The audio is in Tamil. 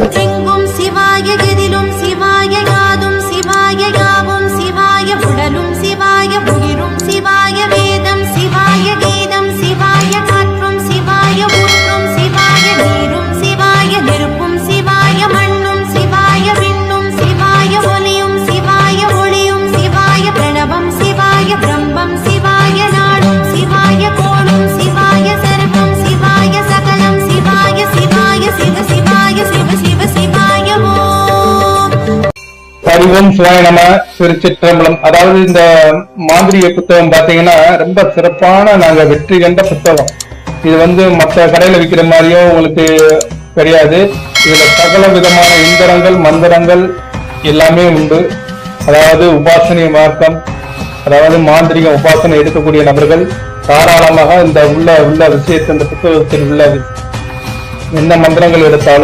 Bring அறிவும் சிவாய நம திருச்சிற்றம்பலம் அதாவது இந்த மாந்திரிய புத்தகம் பாத்தீங்கன்னா ரொம்ப சிறப்பான நாங்க வெற்றி கண்ட புத்தகம். இது வந்து மற்ற கடையில விற்கிற மாதிரியோ உங்களுக்கு கிடையாது இதுல சகல விதமான இந்திரங்கள் மந்திரங்கள் எல்லாமே உண்டு. அதாவது உபாசனை மார்க்கம் அதாவது மாந்திரிக உபாசனை எடுக்கக்கூடிய நபர்கள் தாராளமாக இந்த உள்ள உள்ள விஷயத்தை இந்த புத்தகத்தில் உள்ள என்ன மந்திரங்கள் எடுத்தாலும்